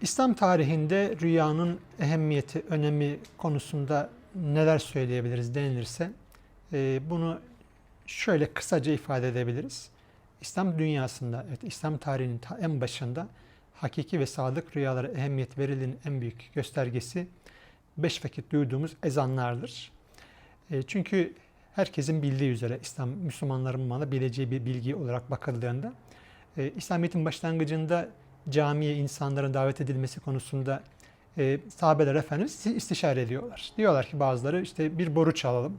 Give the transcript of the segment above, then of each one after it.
İslam tarihinde rüyanın ehemmiyeti, önemi konusunda neler söyleyebiliriz denilirse e, bunu şöyle kısaca ifade edebiliriz. İslam dünyasında, evet, İslam tarihinin ta en başında hakiki ve sadık rüyalara ehemmiyet verildiğinin en büyük göstergesi beş vakit duyduğumuz ezanlardır. E, çünkü herkesin bildiği üzere İslam Müslümanların bana bileceği bir bilgi olarak bakıldığında e, İslamiyet'in başlangıcında camiye insanların davet edilmesi konusunda e, sahabeler Efendimiz istişare ediyorlar. Diyorlar ki bazıları işte bir boru çalalım.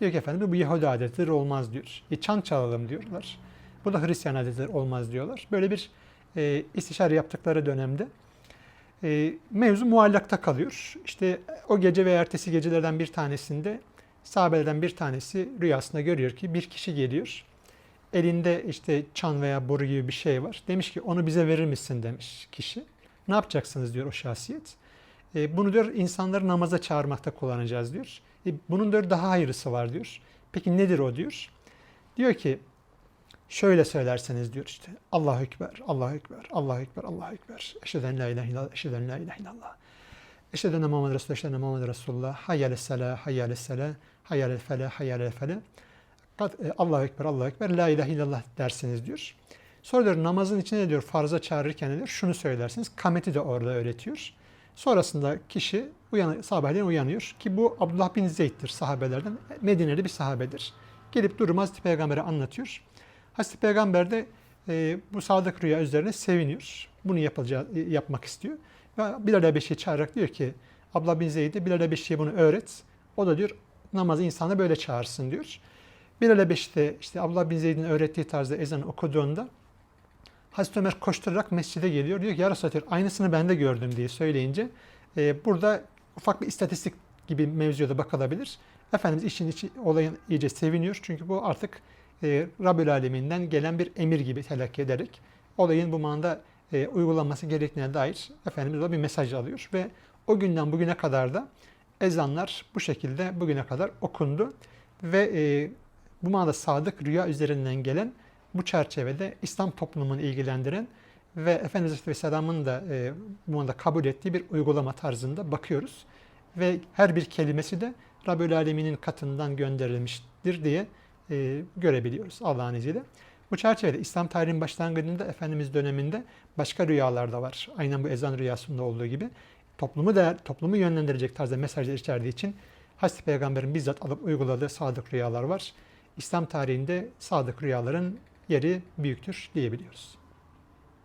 Diyor ki efendim bu Yahudi adetidir olmaz diyor. E, çan çalalım diyorlar. Bu da Hristiyan adetidir olmaz diyorlar. Böyle bir e, istişare yaptıkları dönemde e, mevzu muallakta kalıyor. İşte o gece ve ertesi gecelerden bir tanesinde sahabelerden bir tanesi rüyasında görüyor ki bir kişi geliyor. Elinde işte çan veya boru gibi bir şey var. Demiş ki onu bize verir misin demiş kişi. Ne yapacaksınız diyor o şahsiyet. E, bunu diyor insanları namaza çağırmakta kullanacağız diyor. E, bunun diyor daha hayırlısı var diyor. Peki nedir o diyor. Diyor ki şöyle söylerseniz diyor işte Allahu Ekber, Allahu Ekber, Allahu Ekber, Allahu Ekber. Eşhedü en la ilahe illallah, eşhedü en la ilahe illallah. Eşhedü enne Muhammed Resulullah, eşhedü enne Muhammed Resulullah. Hayyâle selâ, hayyâle selâ, hayyâle felâ, hayyâle felâ. E, Allahu Ekber, Allahu Ekber, La ilahe illallah dersiniz diyor. Sonra diyor namazın içinde diyor farza çağırırken diyor şunu söylersiniz. Kameti de orada öğretiyor. Sonrasında kişi uyan, sabahleyin uyanıyor ki bu Abdullah bin Zeyd'dir sahabelerden. Medineli bir sahabedir. Gelip durumu Hazreti Peygamber'e anlatıyor. Hazreti Peygamber de e, bu sadık rüya üzerine seviniyor. Bunu yapacağı, yapmak istiyor. Ve Bilal Habeşi'yi çağırarak diyor ki Abdullah bin Zeyd'e Bilal Habeşi'ye bunu öğret. O da diyor namazı insanı böyle çağırsın diyor. Bilal Habeşi de işte Abdullah bin Zeyd'in öğrettiği tarzda ezan okuduğunda Hazreti Ömer koşturarak mescide geliyor. Diyor ki ya Resulallah aynısını ben de gördüm diye söyleyince e, burada ufak bir istatistik gibi mevzuya da bakılabilir. Efendimiz işin içi, olayın iyice seviniyor. Çünkü bu artık e, Rabbül Alemin'den gelen bir emir gibi telakki ederek olayın bu manada e, uygulanması gerektiğine dair Efendimiz de bir mesaj alıyor. Ve o günden bugüne kadar da ezanlar bu şekilde bugüne kadar okundu. Ve e, bu manada sadık rüya üzerinden gelen bu çerçevede İslam toplumunu ilgilendiren ve Efendimiz Aleyhisselam'ın da e, bu anda kabul ettiği bir uygulama tarzında bakıyoruz. Ve her bir kelimesi de Rabbül Alemin'in katından gönderilmiştir diye e, görebiliyoruz Allah'ın izniyle. Bu çerçevede İslam tarihinin başlangıcında Efendimiz döneminde başka rüyalar da var. Aynen bu ezan rüyasında olduğu gibi. Toplumu da toplumu yönlendirecek tarzda mesajlar içerdiği için Hazreti Peygamber'in bizzat alıp uyguladığı sadık rüyalar var. İslam tarihinde sadık rüyaların yeri büyüktür diyebiliyoruz.